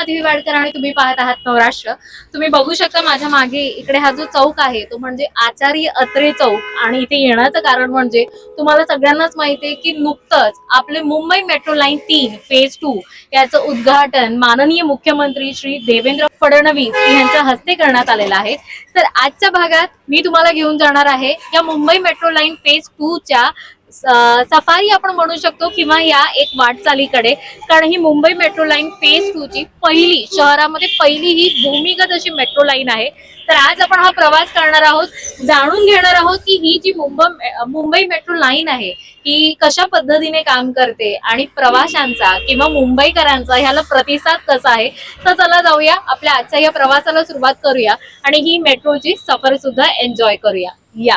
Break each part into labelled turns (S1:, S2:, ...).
S1: माधवी वाडकर आणि तुम्ही पाहत आहात नवराष्ट्र तुम्ही बघू शकता माझ्या मागे इकडे हा जो चौक आहे तो म्हणजे आचार्य अत्रे चौक. आणि इथे येण्याचं कारण म्हणजे तुम्हाला सगळ्यांनाच माहिती आहे की नुकतंच आपले मुंबई मेट्रो लाईन तीन फेज टू याचं उद्घाटन माननीय मुख्यमंत्री श्री देवेंद्र फडणवीस यांच्या हस्ते करण्यात आलेलं आहे. तर आजच्या भागात मी तुम्हाला घेऊन जाणार आहे या Mumbai metro line phase two च्या सफारी आपण म्हणू शकतो किंवा या एक वाटचालीकडे. कारण ही Mumbai metro line phase two ची पहिली शहरामध्ये पहिली ही भूमिगत अशी मेट्रो लाईन आहे. तर आज आपण हा प्रवास करणार आहोत जाणून घेणार आहोत की ही जी मुंबई मुंबई मेट्रो लाईन आहे ही कशा पद्धतीने काम करते आणि प्रवाशांचा किंवा मुंबईकरांचा ह्याला प्रतिसाद कसा आहे तर चला जाऊया आपल्या आजच्या या प्रवासाला सुरुवात करूया आणि ही मेट्रोची सफर सुद्धा एन्जॉय करूया. या.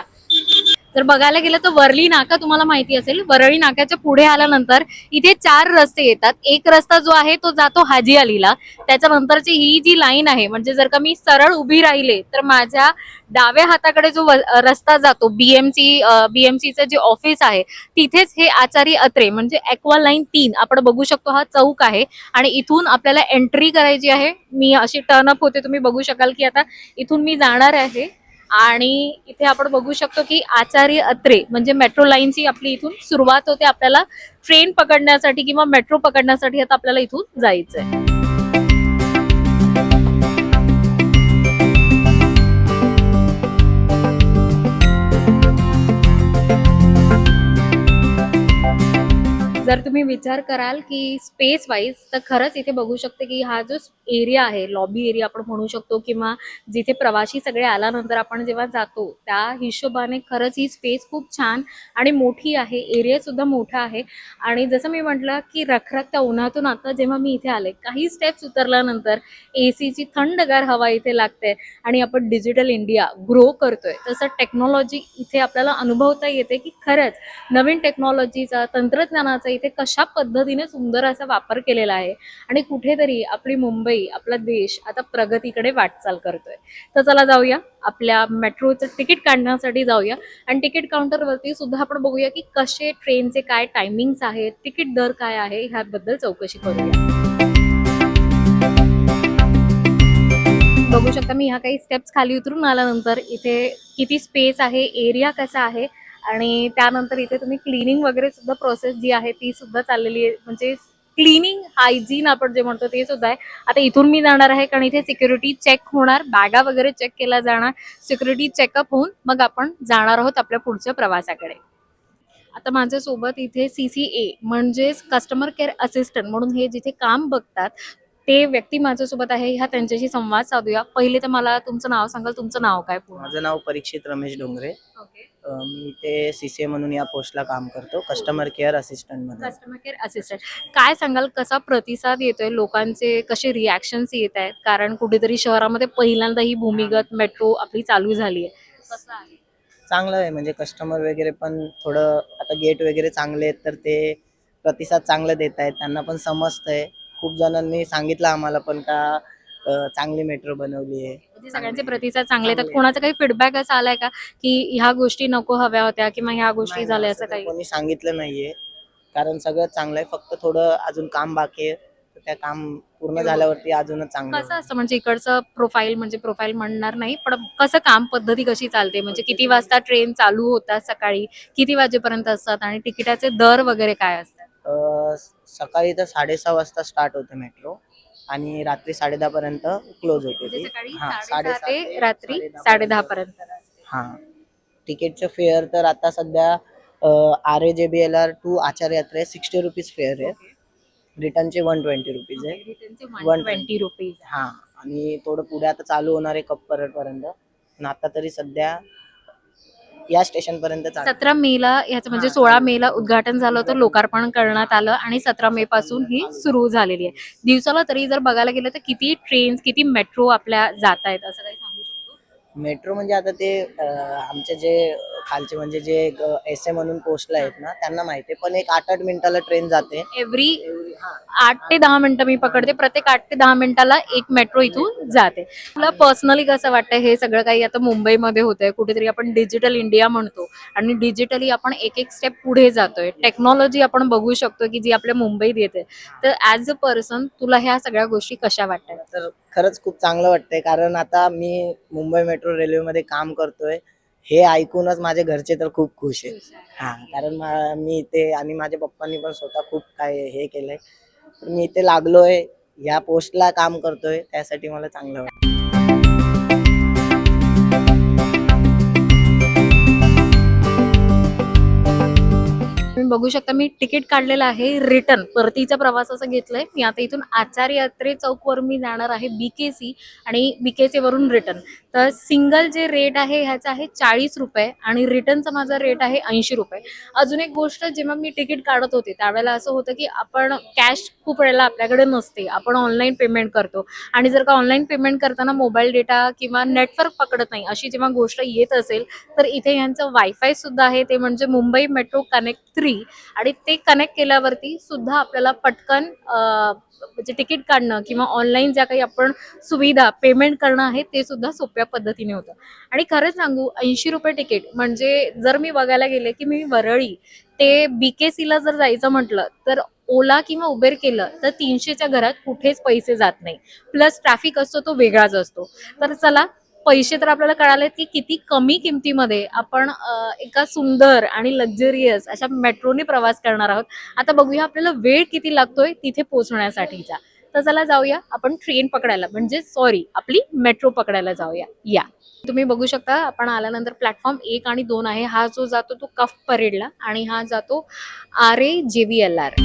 S1: जर बघायला गेलं तर वरळी नाका तुम्हाला माहिती असेल. वरळी नाक्याच्या पुढे आल्यानंतर इथे चार रस्ते येतात. एक रस्ता जो आहे तो जातो हाजी अलीला त्याच्यानंतरची ही जी लाईन आहे म्हणजे जर का मी सरळ उभी राहिले तर माझ्या डाव्या हाताकडे जो व- रस्ता जातो बीएमसी बीएमसीचं जे ऑफिस आहे तिथेच हे आचारी अत्रे म्हणजे एक्वा लाईन तीन आपण बघू शकतो हा चौक आहे. आणि इथून आपल्याला एंट्री करायची आहे. मी अशी टर्न अप होते तुम्ही बघू शकाल की आता इथून मी जाणार आहे. आणि इथे आपण बघू शकतो की आचार्य अत्रे म्हणजे मेट्रो लाईनची आपली इथून सुरुवात होते आपल्याला ट्रेन पकडण्यासाठी किंवा मेट्रो पकडण्यासाठी आता आपल्याला इथून जायचंय. विचार कराल की स्पेस वाईज तर खरंच इथे बघू शकते की हा जो एरिया आहे लॉबी एरिया आपण म्हणू शकतो किंवा जिथे प्रवासी सगळे आल्यानंतर आपण जेव्हा जातो त्या हिशोबाने खरंच ही स्पेस खूप छान आणि मोठी आहे. एरिया सुद्धा मोठा आहे. आणि जसं मी म्हटलं की रखरखत्या उन्हातून आता जेव्हा मी इथे आले काही स्टेप्स उतरल्यानंतर ए सीची थंडगार हवा इथे लागते आणि आपण डिजिटल इंडिया ग्रो करतोय. तसं टेक्नॉलॉजी इथे आपल्याला अनुभवता येते की खरंच नवीन टेक्नॉलॉजीचा तंत्रज्ञानाचा इथे कशा पद्धतीने सुंदर असा वापर केलेला आहे. आणि कुठेतरी आपली मुंबई आपला देश आता प्रगतीकडे वाटचाल करतोय. तर चला जाऊया आपल्या मेट्रोचं तिकीट काढण्यासाठी जाऊया. आणि तिकीट काउंटरवरती सुद्धा आपण बघूया की कसे ट्रेनचे काय टायमिंग्स आहेत तिकीट दर काय आहे ह्याबद्दल चौकशी करूया. बघू शकता मी ह्या काही स्टेप्स खाली उतरून आल्यानंतर इथे किती स्पेस आहे एरिया कसा आहे आणि त्यानंतर इथे तुम्ही क्लिनिंग वगैरे सुद्धा प्रोसेस जी आहे ती सुद्धा चाललेली आहे. म्हणजे क्लिनिंग हायजीन आपण जे म्हणतो ते सुद्धा आहे. आता इथून मी जाणार आहे कारण इथे सिक्युरिटी चेक होणार. बॅगा वगैरे चेक केल्या जाणार. सिक्युरिटी चेकअप होऊन मग आपण जाणार आहोत आपल्या पुढच्या प्रवासाकडे. आता माझ्यासोबत इथे सी सी ए म्हणजेच कस्टमर केअर असिस्टंट म्हणून हे जिथे काम बघतात ते व्यक्ती माझ्यासोबत आहे. ह्या त्यांच्याशी संवाद साधूया. पहिले तर मला तुमचं नाव सांगाल. तुमचं नाव काय
S2: माझं नाव परीक्षित रमेश डोंगरे. मी ते सी सी ए म्हणून या पोस्टला काम करतो कस्टमर केअर असिस्टंटमध्ये
S1: कस्टमर केअर असिस्टंट काय सांगाल कसा प्रतिसाद येतोय? लोकांचे कसे रिॲक्शन्स येत आहेत? कारण कुठेतरी शहरामध्ये पहिल्यांदा ही भूमिगत मेट्रो आपली चालू झाली आहे कसं आहे?
S2: चांगलं आहे म्हणजे कस्टमर वगैरे पण थोडं आता गेट वगैरे चांगले आहेत तर ते प्रतिसाद चांगलं देत आहेत त्यांना पण समजतंय. खूप जणांनी सांगितलं आम्हाला पण का चांगली मेट्रो बनवली आहे.
S1: म्हणजे सगळ्यांचे प्रतिसाद चांगले येतात
S2: चांगले.
S1: कोणाचा काही फीडबॅक असा आलाय का की ह्या गोष्टी नको हव्या होत्या किंवा ह्या गोष्टी
S2: नाही,
S1: झाल्या
S2: असं
S1: काही?
S2: कोणी सांगितलं नाहीये. कारण सगळं चांगलं आहे. फक्त थोडं अजून काम बाकी आहे. तर त्या काम पूर्ण झाल्यावरती अजूनच चांगलं
S1: कसं
S2: होईल.
S1: असतं म्हणजे इकडचं प्रोफाईल म्हणजे प्रोफाईल म्हणणार नाही पण कसं काम पद्धती कशी चालते? म्हणजे किती वाजता ट्रेन चालू होतात सकाळी? किती वाजेपर्यंत असतात? आणि तिकिटाचे दर वगैरे काय असतात?
S2: अं, सकाळी तर साडेसहा वाजता स्टार्ट होते मेट्रो आणि रात्री साडेदहा पर्यंत क्लोज होते
S1: म्हणजे
S2: ती. हा,
S1: ते रात्री
S2: साडेदहा
S1: साडेदहा
S2: पर्यंत. हा. तिकीटचं फेअर तर आता सध्या R A J B L R two Acharya Atre sixty rupees fare आहे. रिटर्नचे वन ट्वेंटी रुपीज आहे.
S1: वन ट्वेंटी रुपीज
S2: हा. आणि थोडं पुढे आता चालू होणार आहे कप्परट पर्यंत पण आता तरी सध्या या स्टेशन पर्यंत
S1: सतरा मे ला ह्याचं म्हणजे सोळा. मे ला उद्घाटन झालं होतं लोकार्पण करण्यात आलं आणि सतरा मे पासून ही सुरू झालेली आहे दिवसाला तरी जर बघायला गेलं तर किती ट्रेन्स किती मेट्रो आपल्या जात आहेत असं काही
S2: मेट्रो म्हणजे आता ते आमचे जे खालचे म्हणजे जे एस ए म्हणून पोस्टला आहेत ना त्यांना माहिती आहे. पण एक आठ आठ मिनिटाला ट्रेन जाते.
S1: एव्हरी आठ ते दहा मिनिटं मी पकडते. प्रत्येक आठ ते दहा मिनिटाला एक मेट्रो इथून जाते. तुला पर्सनली कसं वाटतं हे सगळं काही आता मुंबईमध्ये होतंय. कुठेतरी आपण डिजिटल इंडिया म्हणतो. आणि डिजिटली आपण एक एक स्टेप पुढे जातोय. टेक्नॉलॉजी आपण बघू शकतो की जी आपल्या मुंबईत येते. तर ऍज अ पर्सन तुला ह्या सगळ्या गोष्टी कशा वाटतात?
S2: तर खरंच खूप चांगलं वाटतंय. कारण आता मी मुंबई मेट्रो रेल्वेमध्ये काम करतोय. हे ऐकूनच माझे घरचे तर खूप खुश आहेत. हा कारण मा- इथे आणि माझ्या पप्पांनी पण स्वतः खूप काय हे केलंय. मी इथे लागलोय. या पोस्टला काम करतोय. त्यासाठी मला चांगलं वाटतं
S1: तुम्ही बघू शकता मी तिकीट काढलेलं आहे रिटर्न. परतीचा प्रवास असं घेतलंय. मी आता इथून आचार्य यात्रे चौकवर मी जाणार आहे बीकेसी आणि बीकेसी वरून रिटर्न. तर सिंगल जे रेट आहे ह्याचा आहे चाळीस रुपये आणि रिटर्नचा माझा रेट आहे ऐंशी रुपये. अजून एक गोष्ट जेव्हा मी तिकीट काढत होते त्यावेळेला असं होतं की आपण कॅश खूप वेळेला आपल्याकडे नसते. आपण ऑनलाईन पेमेंट करतो. आणि जर का ऑनलाईन पेमेंट करताना मोबाईल डेटा किंवा नेटवर्क पकडत नाही अशी जेव्हा गोष्ट येत असेल तर इथे यांचं वायफाय सुद्धा आहे. ते म्हणजे मुंबई मेट्रो कनेक्ट थ्री आणि ते कनेक्ट केल्यावरती सुद्धा आपल्याला पटकन म्हणजे तिकीट काढणं किंवा ऑनलाईन ज्या काही आपण सुविधा पेमेंट करणं आहे ते सुद्धा सोप्या पद्धतीने होतं. आणि खरं सांगू ऐंशी रुपये तिकीट म्हणजे जर मी बघायला गेले की मी वरळी ते बीकेसीला जर जायचं म्हटलं तर ओला किंवा उबेर केलं तर तीनशेच्या घरात कुठेच पैसे जात नाही. प्लस ट्रॅफिक असतो तो वेगळाच असतो. तर चला पैसे तर आपल्याला कळाले की किती कमी किमतीमध्ये आपण एका सुंदर आणि लक्झरियस अशा मेट्रोने प्रवास करणार आहोत. आता बघूया आपल्याला वेळ किती लागतोय तिथे पोहोचण्यासाठीचा. तर चला जाऊया आपण ट्रेन पकडायला. म्हणजे सॉरी आपली मेट्रो पकडायला जाऊया. या. तुम्ही बघू शकता आपण आल्यानंतर प्लॅटफॉर्म एक आणि दोन आहे. हा जो जातो तो कफ परेडला आणि हा जातो आर ए जे व्ही एल आर.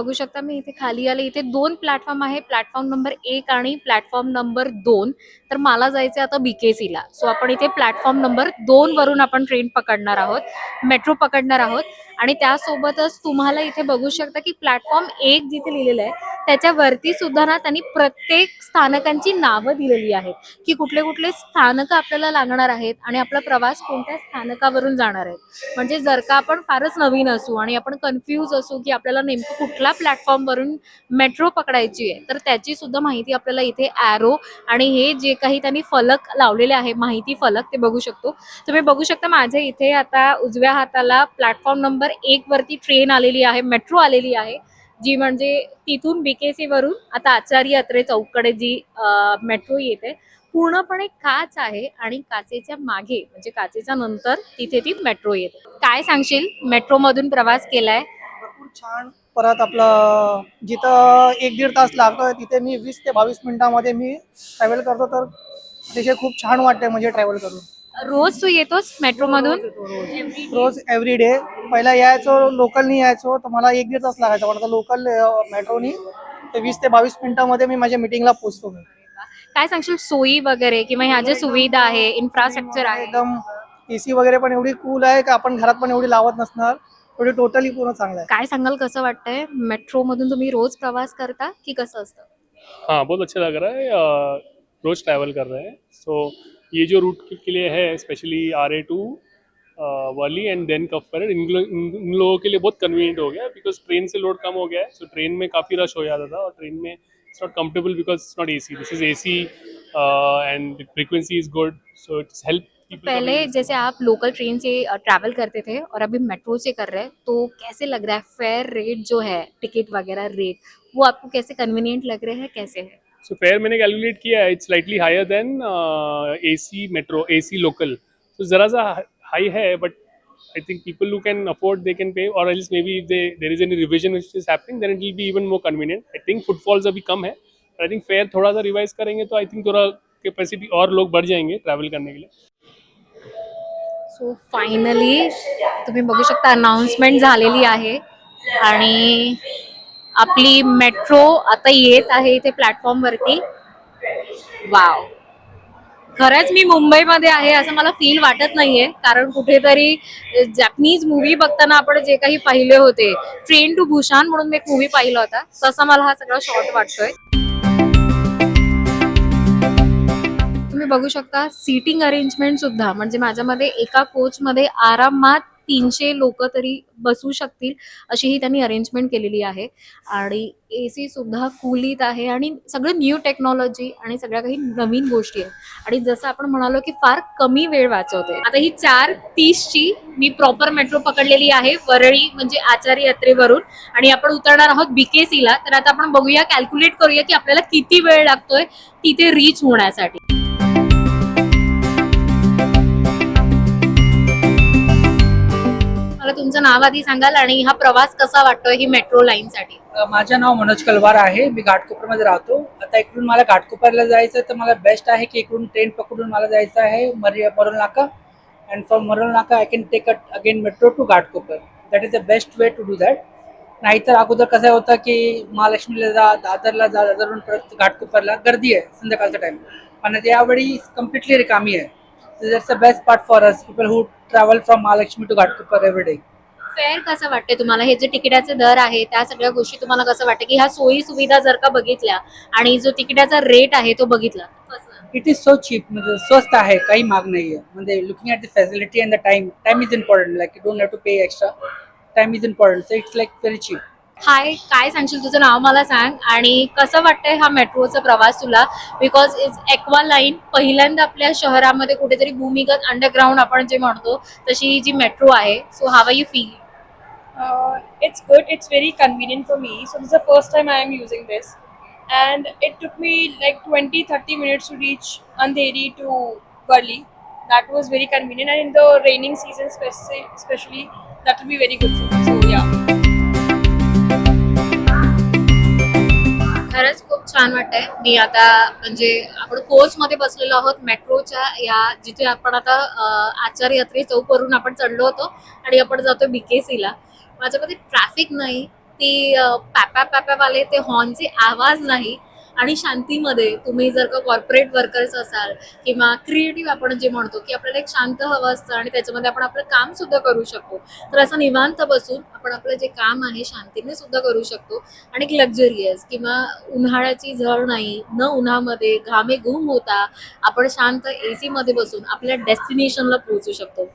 S1: बघू शकता मी इथे खाली आले. इथे दोन प्लॅटफॉर्म आहे. प्लॅटफॉर्म नंबर एक आणि प्लॅटफॉर्म नंबर दोन. तर मला जायचं आता बीकेसीला सो आपण इथे प्लॅटफॉर्म नंबर दोन वरून आपण ट्रेन पकडणार आहोत. मेट्रो पकडणार आहोत. आणि त्यासोबतच तुम्हाला इथे बघू शकता की प्लॅटफॉर्म एक जिथे लिहिलेलं आहे त्याच्यावरती सुद्धा ना त्यांनी प्रत्येक स्थानकांची नावं दिलेली आहेत. की कुठले कुठले स्थानकं आपल्याला लागणार आहेत आणि आपला प्रवास कोणत्या स्थानकावरून जाणार आहे म्हणजे जर का आपण फारच नवीन असू आणि आपण कन्फ्यूज असू की आपल्याला नेमकं कुठला कुठल्या प्लॅटफॉर्मवरून मेट्रो पकडायची आहे. तर त्याची सुद्धा माहिती आपल्याला इथे ॲरो आणि हे जे काही त्यांनी फलक लावलेले आहे माहिती फलक ते बघू शकतो. तुम्ही बघू शकता माझ्या इथे आता उजव्या हाताला प्लॅटफॉर्म नंबर एक वरती ट्रेन आलेली आहे मेट्रो आलेली आहे जी म्हणजे तिथून बीकेसी वरून आता आचार्य अत्रे चौककडे जी मेट्रो येते पूर्णपणे काच आहे आणि काचेच्या मागे म्हणजे काचेच्या नंतर तिथे ती मेट्रो येते. काय सांगशील? मेट्रो मधून प्रवास केलाय?
S3: भरपूर छान परत आपलं जिथं एक दीड तास लागतोय तिथे मी वीस ते बावीस मिनिटामध्ये मी ट्रॅव्हल करतो तर अतिशय खूप छान वाटते म्हणजे ट्रॅव्हल करून.
S1: रोज तू येतोस मेट्रो मधून
S3: रोज. एव्हरी डे पहिला यायचो लोकलनी यायचो तर मला एक दीड तास लागायचा पण आता लोकल मेट्रोनी ते वीस ते बावीस मिनिटामध्ये मी माझ्या मिटिंगला पोहोचतो मी.
S1: काय सांगशील सोयी वगैरे किंवा ह्या ज्या सुविधा आहे इन्फ्रास्ट्रक्चर आहे?
S3: एकदम एसी वगैरे पण एवढी कूल आहे का आपण घरात पण एवढी लावत नसणार. एवढी टोटली पूर्ण चांगलं आहे.
S1: काय सांगाल कसं वाटतंय? मेट्रो मधून तुम्ही रोज प्रवास करता की कसं असतं?
S4: हाँ बहुत अच्छा लग रहा है अ, रोज ट्रैवल कर रहे हैं. सो ये जो रूट के, के लिए है स्पेशली आर ए टू वाली and then Cuff Parade in, low- इन इन लोगों के लिए बहुत कन्वीनियंट हो गया है बिकॉज़ ट्रेन से लोड कम हो गया है सो ट्रेन में काफ़ी रश हो जाता था और ट्रेन में it's not comfortable because it's not A C this is A C and frequency is good so it's help
S1: पहले जैसे आप लोकल ट्रेन से ट्रैवल करते थे और अभी मेट्रो से कर रहे हैं तो कैसे लग रहा है? फेयर रेट जो है टिकट वगैरह रेट वो आपको कैसे कन्वीनियंट लग रहे हैं कैसे है?
S4: सो फेयर मैंने कैलकुलेट किया है it's slightly higher than A C metro A C local तो ज़रा सा हाई है but I think people who can afford they can pay और else maybe if they there is any revision which is happening then it will be even more convenient I think footfalls अभी कम है I think fair थोड़ा सा revise करेंगे तो I think थोड़ा capacity और लोग बढ़ जाएँगे ट्रैवल करने के लिए.
S1: सो फायनली तुम्ही बघू शकता अनाउन्समेंट झालेली आहे. आणि आपली मेट्रो आता येत आहे इथे प्लॅटफॉर्म वरती. वाव खरंच मी मुंबईमध्ये आहे असं मला फील वाटत नाहीये. कारण कुठेतरी जॅपनीज मूवी बघताना आपण जे काही पाहिले होते ट्रेन टू भूषान म्हणून मी एक मूवी पाहिला होता. तसा मला हा सगळा शॉर्ट वाटतोय. बघू शकता सीटिंग अरेंजमेंट सुद्धा. म्हणजे माझ्यामध्ये एका कोच मध्ये आरामात तीनशे लोक तरी बसू शकतील अशी ही त्यांनी अरेंजमेंट केलेली आहे. आणि ए सी सुद्धा कुलीत आहे आणि सगळं न्यू टेक्नॉलॉजी आणि सगळ्या काही नवीन गोष्टी आहेत. आणि जसं आपण म्हणालो की फार कमी वेळ वाचवते आता ही चार तीसची मी प्रॉपर मेट्रो पकडलेली आहे वरळी म्हणजे आचार्य यात्रेवरून. आणि आपण उतरणार आहोत बीकेसीला तर आता आपण बघूया कॅल्क्युलेट करूया की आपल्याला किती वेळ लागतोय तिथे रीच होण्यासाठी. तुमचं नाव आधी सांगाल आणि हा प्रवास कसा वाटतोय ही मेट्रो लाईन साठी?
S5: माझं नाव मनोज कलवार आहे. मी घाटकोपरमध्ये राहतो. आता इकडून मला घाटकोपरला जायचं तर मला बेस्ट आहे की इकडून ट्रेन पकडून मला जायचं आहे. मरी मरोल नाका and from Marol Naka I can take again metro to Ghatkopar. That is the best way to do that नाहीतर अगोदर कसं होतं की महालक्ष्मीला जा दादरला जा दादरहून परत घाटकोपरला गर्दी आहे संध्याकाळचा टाईम पण यावेळी कम्प्लिटली रिकामी आहे. That's the best part for us people who travel from Mahalakshmi to Ghatkopar every day
S1: fare कसं वाटते तुम्हाला? हे जे तिकिटाचे दर आहे त्या सगळ्या गोष्टी तुम्हाला कसं वाटते की ह्या सोयी सुविधा जर का बघितल्या आणि जो तिकिटाचा रेट आहे तो बघितला कसं?
S5: इट इज सो चीप म्हणजे स्वस्त आहे काही महाग नाही आहे म्हणजे looking at the facility and the time time is important like you don't have to pay extra time is important so it's like very cheap
S1: hi काय सांगशील तुझं नाव मला सांग. आणि कसं वाटतंय हा मेट्रोचा प्रवास तुला? बिकॉज इज एक्वा लाईन पहिल्यांदा आपल्या शहरामध्ये कुठेतरी भूमिगत अंडरग्राऊंड आपण जे म्हणतो तशी जी मेट्रो आहे so how are you
S6: feel it's good it's very convenient for me so this first time I am using this and it took me like twenty thirty minutes to reach Andheri to Worli that was very convenient and in the raining season स्पेसि specially that will be very good so या
S1: खरंच खूप छान वाटतंय. मी आता म्हणजे आपण coach मध्ये बसलेलो आहोत मेट्रोच्या या जिथे आपण आता आचार आचार्य यात्रे चौकवरून आपण चढलो होतो आणि आपण जातो बीकेसीला माझ्यामध्ये ट्रॅफिक नाही ती पॅप्या पॅपा पॅपावाले ते हॉर्नचे आवाज नाही. आणि शांतीमध्ये तुम्ही जर का कॉर्पोरेट वर्कर्स असाल किंवा क्रिएटिव्ह आपण जे म्हणतो की आपल्याला एक शांत हवं असतं आणि त्याच्यामध्ये आपण आपलं काम सुद्धा करू शकतो. तर असं निवांत बसून आपण आपलं जे काम आहे शांतीने सुद्धा करू शकतो. आणि एक लक्झरियस किंवा उन्हाळ्याची झळ नाही न उन्हामध्ये घामे घुम होता आपण शांत ए मध्ये बसून आपल्या डेस्टिनेशनला पोहोचू शकतो.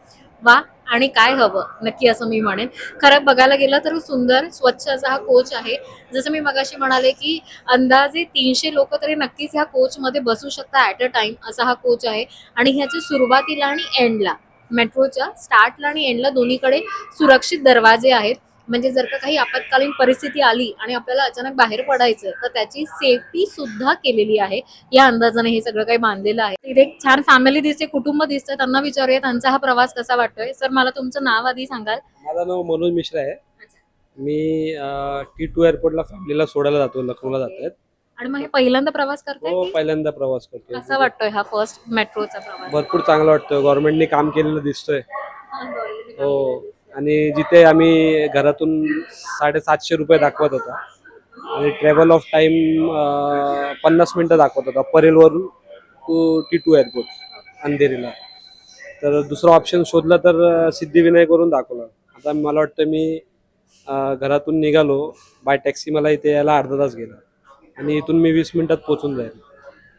S1: वा आणि काय हवं? नक्की असं मी म्हणेन. खरं बघायला गेलं तर सुंदर स्वच्छ असा हा कोच आहे. जसं मी मगाशी म्हणाले की अंदाजे तीनशे लोक तरी नक्कीच ह्या कोचमध्ये बसू शकता ॲट अ टाइम असा हा कोच आहे. आणि ह्याच्या सुरुवातीला आणि एंडला मेट्रोच्या स्टार्टला आणि एंडला दोन्हीकडे सुरक्षित दरवाजे आहेत. म्हणजे जर का काही आपत्कालीन परिस्थिती आली आणि आपल्याला अचानक बाहेर पडायचं तर त्याची सेफ्टी सुद्धा केलेली आहे. या अंदाजाने हे सगळं काही बांधलेलं आहे. इथे एक छान फॅमिली दिसते कुटुंब दिसतं त्यांना विचारूया त्यांचा हा प्रवास कसा वाटतोय? सर मला तुमचं नाव आधी सांगाल.
S7: माझं नाव मनोज मिश्रा आहे. मी टी टू एअरपोर्टला फॅमिलीला सोडायला जातो लखनौला जात. आहेत
S1: आणि मग हे पहिल्यांदा प्रवास करताय
S7: हो? पहिल्यांदा प्रवास करतो
S1: कसा वाटतोय हा फर्स्ट मेट्रोचा प्रवास?
S7: भरपूर चांगला वाटतोय. गव्हर्नमेंटने काम केलेलं दिसतोय. हो. आणि जिथे आम्ही घरातून साडेसातशे रुपये दाखवत होता. आणि ट्रॅव्हल ऑफ टाईम पन्नास मिनटं दाखवत होता. परेलवरून टू टी टू एअरपोर्ट अंधेरीला. तर दुसरा ऑप्शन शोधला तर अं, सिद्धिविनायकवरून दाखवला. आता मला वाटतं मी घरातून निघालो बाय टॅक्सी मला इथे यायला अर्धा तास गेला. आणि इथून मी वीस मिनटात पोचून जाईल.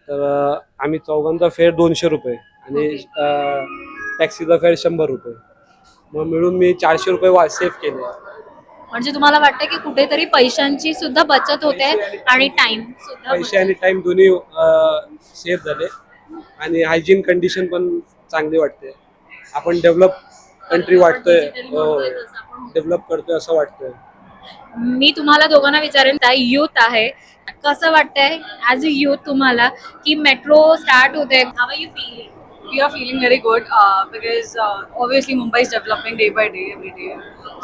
S7: तर आम्ही चौघांचा फेअर दोनशे रुपये आणि टॅक्सीचा फेअर शंभर रुपये. मग मिळून मी चारशे रुपये वा सेव्ह केले.
S1: म्हणजे तुम्हाला वाटतं की कुठेतरी पैशांची सुद्धा बचत होते आणि टाइम सुद्धा
S7: पैसे आणि टाइम दोन्ही सेव्ह झाले. आणि हायजीन कंडिशन पण चांगली वाटते. आपण डेव्हलप कंट्री वाटतोय. हो. डेव्हलप करतोय असं वाटतंय.
S1: मी तुम्हाला दोघांना विचारेन युथ आहे. कसं वाटतंय ऍज अ युथ तुम्हाला की मेट्रो स्टार्ट होते how you feeling
S8: we are feeling very good uh, because uh, obviously Mumbai is developing day by day, every day.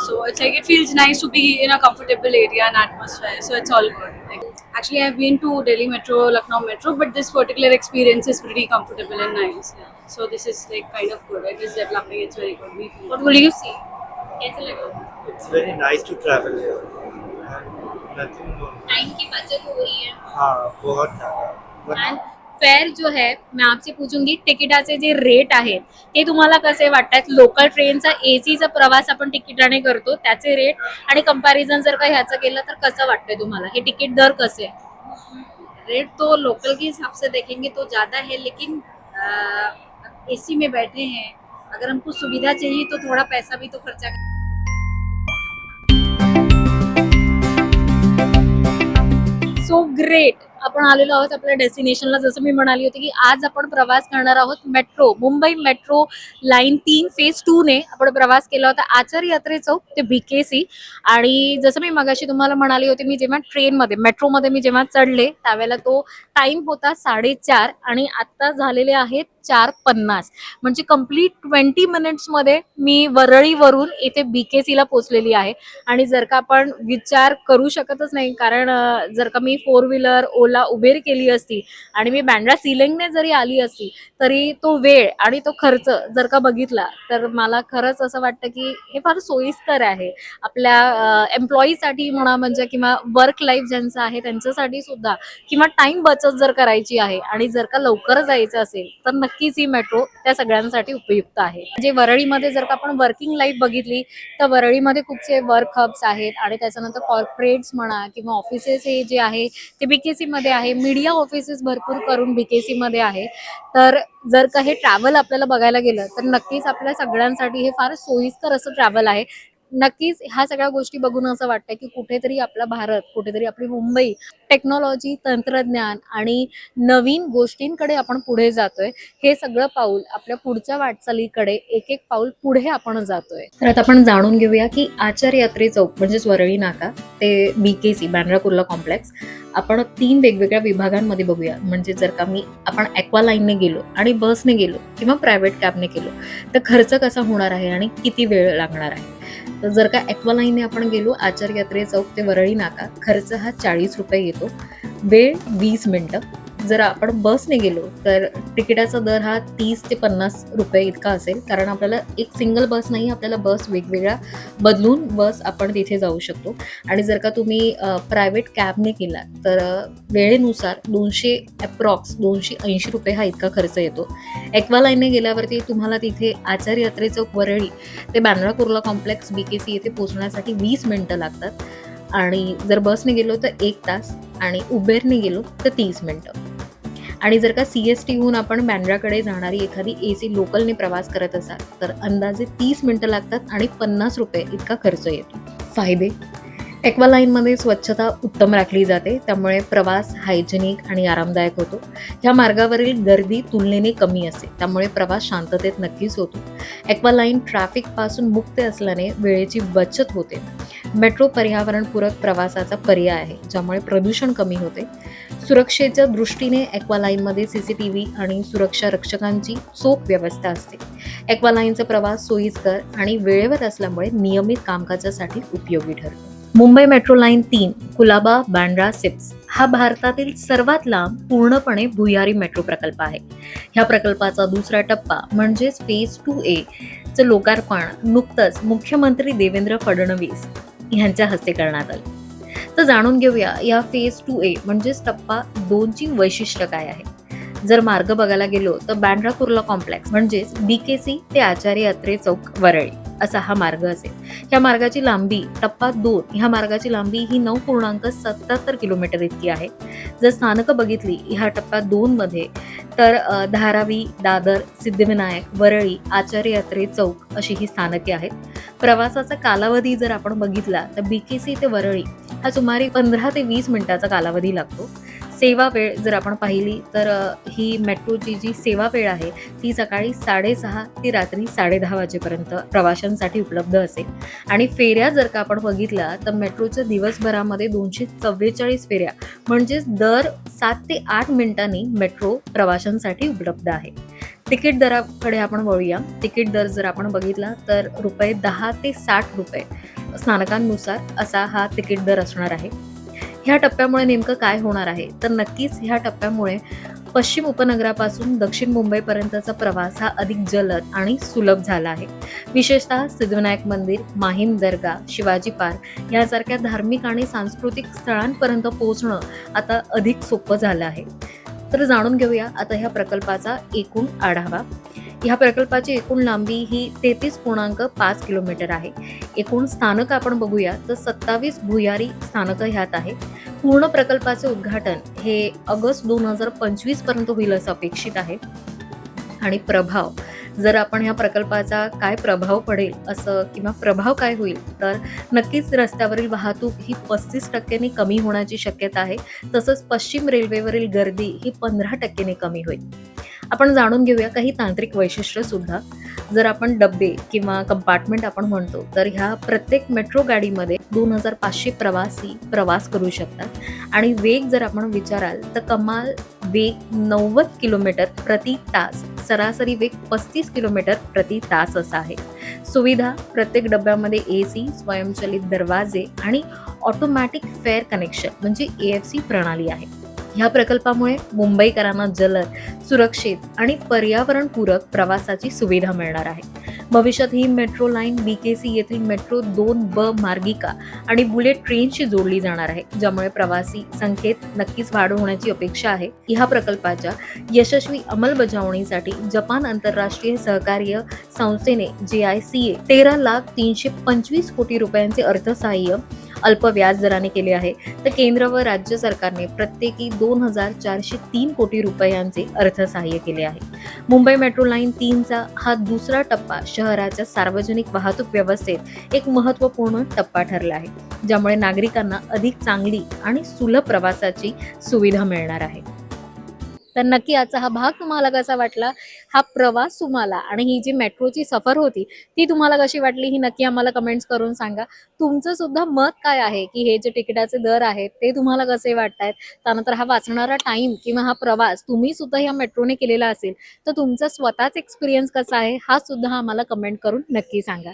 S8: So it's like it feels nice to be in a comfortable area and atmosphere. So it's all good. Like, actually, I've been to Delhi Metro, Lucknow Metro, but this particular experience is pretty comfortable and nice. Yeah. So this is like kind of good. It is developing. It's very good. We feel.
S1: What will you see कैसे लगा
S9: It's very nice to travel here. And nothing more.
S1: Time की बचत हो रही है
S9: हाँ बहुत ज़्यादा
S1: एंड फेअर जो है मैं आपसे पूछूंगी तिकिटाचे जे रेट आहेत ते तुम्हाला कसे वाटतात? लोकल ट्रेनचा एसीचा प्रवास आपण तिकिटाने करतो त्याचे रेट आणि कंपॅरिझन जर का ह्याचं केलं तर कसं वाटतंय तुम्हाला? हे तिकीट दर कसे
S8: रेट तो लोकल के हिसाब से देखेंगे तो ज़्यादा है लेकिन एसी में बैठे हैं अगर हमको सुविधा चाहिए तो थोड़ा पैसा भी तो खर्चा
S1: सो ग्रेट आपण आलेलो आहोत आपल्या डेस्टिनेशनला जसं मी म्हणाली होती की आज आपण प्रवास करणार आहोत मेट्रो मुंबई मेट्रो लाईन तीन फेज टू ने आपण प्रवास केला होता. आचार यात्रे चौक ते बीकेसी आणि जसं मी मगाशी तुम्हाला म्हणाली होती मी जेव्हा ट्रेनमध्ये मेट्रोमध्ये मी जेव्हा चढले त्यावेळेला तो टाइम होता साडेचार आणि आत्ता झालेले आहेत चार पन्नास. म्हणजे कंप्लीट ट्वेंटी मिनिट्समध्ये मी वरळीवरून इथे बीकेसीला पोचलेली आहे. आणि जर का आपण विचार करू शकतच नाही कारण जर का मी फोर व्हीलर ओला उभेर केली असती आणि मी बँड्रा सिलिंगने जरी आली असती तरी तो वेळ आणि तो खर्च जर का बघितला तर मला खरंच असं वाटतं की हे फार सोयीस्कर आहे. आपल्या एम्प्लॉईसाठी म्हणा म्हणजे किंवा वर्क लाईफ ज्यांचं आहे त्यांच्यासाठी सुद्धा किंवा टाइम बचत जर करायची आहे आणि जर का लवकर जायचं असेल तर नक्कीच ही मेट्रो त्या सगळ्यांसाठी उपयुक्त आहे. म्हणजे वरळीमध्ये जर का आपण वर्किंग लाईफ बघितली तर वरळीमध्ये खूपसे वर्क हब्स आहेत आणि त्याच्यानंतर कॉर्पोरेट्स म्हणा किंवा ऑफिसेस हे जे आहे ते बीकेसी मध्ये आहे मीडिया ऑफिसेस भरपूर करून बीकेसी मध्ये आहे. तर जर का हे ट्रॅव्हल आपल्याला बघायला गेलं तर नक्कीच आपल्या सगळ्यांसाठी हे फार सोयीस्कर असं ट्रॅव्हल आहे. नक्कीच ह्या सगळ्या गोष्टी बघून असं वाटतं की कुठेतरी आपला भारत कुठेतरी आपली मुंबई टेक्नॉलॉजी तंत्रज्ञान आणि नवीन गोष्टींकडे आपण पुढे जातोय. हे सगळं पाऊल आपल्या पुढच्या वाटचालीकडे एक एक पाऊल पुढे आपण जातोय. तर आता आपण जाणून घेऊया की आचार्य यात्रे चौक म्हणजेच वरळी नाका ते बीकेसी बँड्रा कुर्ला कॉम्प्लेक्स आपण तीन वेगवेगळ्या विभागांमध्ये बघूया. म्हणजे जर का मी आपण ॲक्वा लाईनने गेलो आणि बसने गेलो किंवा प्रायव्हेट कॅबने गेलो तर खर्च कसा होणार आहे आणि किती वेळ लागणार आहे? तर जर का ॲक्वालाईनने आपण गेलो आचार्य यात्रे चौक ते वरळी नाका खर्च हा चाळीस रुपये येतो. वेळ वीस मिनटं. जर आपण बसने गेलो तर तिकिटाचा दर हा तीस ते पन्नास रुपये इतका असेल. कारण आपल्याला एक सिंगल बस नाही आपल्याला बस वेगवेगळ्या बदलून बस आपण तिथे जाऊ शकतो. आणि जर का तुम्ही प्रायव्हेट कॅबने केला तर वेळेनुसार दोनशे अप्रॉक्स दोनशे ऐंशी रुपये हा इतका खर्च येतो. एक्वा लाईनने गेल्यावरती तुम्हाला तिथे आचार्य यात्रे चौक वरळी ते Bandra Kurla complex B K C येथे पोहोचण्यासाठी वीस मिनटं लागतात. आणि जर बसने गेलो तर एक तास. आणि उबेरने गेलो तर तीस मिनटं. आणि जर का सी एस टीहून आपण बँड्राकडे जाणारी एखादी ए सी लोकलने प्रवास करत असाल तर अंदाजे तीस मिनटं लागतात आणि पन्नास रुपये इतका खर्च येतो. फायदे? एक्वा लाईनमध्ये स्वच्छता उत्तम राखली जाते त्यामुळे प्रवास हायजेनिक आणि आरामदायक होतो. ह्या मार्गावरील गर्दी तुलनेने कमी असते त्यामुळे प्रवास शांततेत नक्कीच होतो. एक्वा लाईन ट्रॅफिकपासून मुक्त असल्याने वेळेची बचत होते. मेट्रो पर्यावरणपूरक प्रवासाचा पर्याय आहे ज्यामुळे प्रदूषण कमी होते. सुरक्षेच्या दृष्टीने ॲक्वालाईनमध्ये सी सी टी व्ही आणि सुरक्षा रक्षकांची चोख व्यवस्था असते. ॲक्वालाईनचा प्रवास सोयीस्कर आणि वेळेवर असल्यामुळे नियमित कामकाजासाठी उपयोगी ठरतो. मुंबई मेट्रो लाईन तीन कुलाबा बांड्रा सिप्स हा भारतातील सर्वात लांब पूर्णपणे भुयारी मेट्रो प्रकल्प आहे. ह्या प्रकल्पाचा दुसरा टप्पा म्हणजेच फेज टू ए चं लोकार्पण नुकतंच मुख्यमंत्री देवेंद्र फडणवीस यांच्या हस्ते करण्यात आलं. तर जाणून घेऊया या फेज टू ए म्हणजेच टप्पा दोनची वैशिष्ट्य काय आहे. जर मार्ग बघायला गेलो तर बँड्रा कुर्ला कॉम्प्लेक्स म्हणजेच बी के सी ते आचार्य अत्रे चौक वरळी असा हा मार्ग असेल. ह्या मार्गाची लांबी टप्पा दोन ह्या मार्गाची लांबी ही नऊ पूर्णांक सत्याहत्तर किलोमीटर इतकी आहे. जर स्थानकं बघितली ह्या टप्पा दोनमध्ये तर धारावी दादर सिद्धिविनायक वरळी आचार्य यात्रे चौक अशी ही स्थानके आहेत. प्रवासाचा कालावधी जर आपण बघितला तर बी के सी ते वरळी हा सुमारे पंधरा ते वीस मिनिटाचा कालावधी लागतो. सेवा वेळ जर आपण पाहिली तर ही मेट्रोची जी सेवा वेळ आहे ती सकाळी साडेसहा ते रात्री साडेदहा वाजेपर्यंत प्रवाशांसाठी उपलब्ध असेल. आणि फेऱ्या जर का आपण बघितल्या तर मेट्रोच्या दिवसभरामध्ये दोनशे चव्वेचाळीस फेऱ्या म्हणजेच दर सात ते आठ मिनिटांनी मेट्रो प्रवाशांसाठी उपलब्ध आहे. तिकीट दराकडे आपण वळूया. तिकीट दर जर आपण बघितला तर रुपये दहा ते साठ रुपये. स्थानकांनुसार असा हा तिकीट दर असणार आहे. ह्या टप्प्यामुळे नेमकं काय होणार आहे? तर नक्कीच ह्या टप्प्यामुळे पश्चिम उपनगरापासून दक्षिण मुंबईपर्यंतचा प्रवास हा अधिक जलद आणि सुलभ झाला आहे. विशेषतः सिद्धविनायक मंदिर माहीम दर्गा शिवाजी पार्क यासारख्या धार्मिक आणि सांस्कृतिक स्थळांपर्यंत पोहोचणं आता अधिक सोपं झालं आहे. तर जाणून घेऊया आता ह्या प्रकल्पाचा एकूण आढावा. ह्या प्रकल्पाची एकूण लांबी ही तेहतीस पूर्णांक पाच किलोमीटर आहे. एकूण स्थानक आपण बघूया तर सत्तावीस भुयारी स्थानकं ह्यात आहे. पूर्ण प्रकल्पाचे उद्घाटन हे ऑगस्ट दोन हजार पंचवीसपर्यंत होईल असं अपेक्षित आहे. आणि प्रभाव जर आपण ह्या प्रकल्पाचा काय प्रभाव पडेल असं किंवा प्रभाव काय होईल तर नक्कीच रस्त्यावरील वाहतूक ही पस्तीस टक्क्यांनी कमी होण्याची शक्यता आहे. तसंच पश्चिम रेल्वेवरील गर्दी ही पंधरा टक्क्याने कमी होईल. आपण जाणून घेऊया काही तांत्रिक वैशिष्ट्य सुद्धा. जर आपण डब्बे किंवा कंपार्टमेंट आपण म्हणतो तर ह्या प्रत्येक मेट्रो गाडीमध्ये दोन हजार पाचशे प्रवासी प्रवास करू शकतात. आणि वेग जर आपण विचाराल तर कमाल वेग नव्वद किलोमीटर प्रति तास सरासरी वेग पस्तीस किलोमीटर प्रति तास असा आहे. सुविधा प्रत्येक डब्यामध्ये ए सी स्वयंचलित दरवाजे आणि ऑटोमॅटिक फेअर कनेक्शन म्हणजे ए एफ सी प्रणाली आहे. ह्या प्रकल्पामुळे मुंबईकरांना जलद सुरक्षित आणि पर्यावरणपूरक प्रवासाची सुविधा मिळणार आहे. भविष्यात ही metro line B K C येथील मेट्रो दोन ब मार्गिका आणि बुलेट ट्रेनशी जोडली जाणार आहे ज्यामुळे प्रवासी संख्येत नक्कीच वाढ होण्याची अपेक्षा आहे. ह्या प्रकल्पाच्या यशस्वी अंमलबजावणीसाठी जपान आंतरराष्ट्रीय सहकार्य संस्थेने जे आय सी ए तेरा लाख तीनशे पंचवीस कोटी रुपयांचे अर्थसहाय्य अल्प व्याज दराने केले आहे. तर केंद्र व राज्य सरकारने प्रत्येकी दोन हजार चारशे तीन कोटी रुपयांचे अर्थसहाय्य केले आहे. मुंबई मेट्रो लाईन तीनचा हा दुसरा टप्पा शहराच्या सार्वजनिक वाहतूक व्यवस्थेत एक महत्त्वपूर्ण टप्पा ठरला आहे ज्यामुळे नागरिकांना अधिक चांगली आणि सुलभ प्रवासाची सुविधा मिळणार आहे. तर नक्की आजचा हा भाग तुम्हाला कसा वाटला? हा प्रवास तुम्हाला आणि ही जी मेट्रोची सफर होती ती तुम्हाला कशी वाटली? ही नक्की आम्हाला कमेंट्स करून सांगा. तुमचं सुद्धा मत काय आहे की हे जे तिकिटाचे दर आहेत ते तुम्हाला कसे वाटतायत? त्यानंतर हा वाचणारा टाइम किंवा हा प्रवास तुम्ही सुद्धा ह्या मेट्रोने केलेला असेल तर तुमचा स्वतःच एक्सपिरियन्स कसा आहे? हा सुद्धा आम्हाला कमेंट करून नक्की सांगा.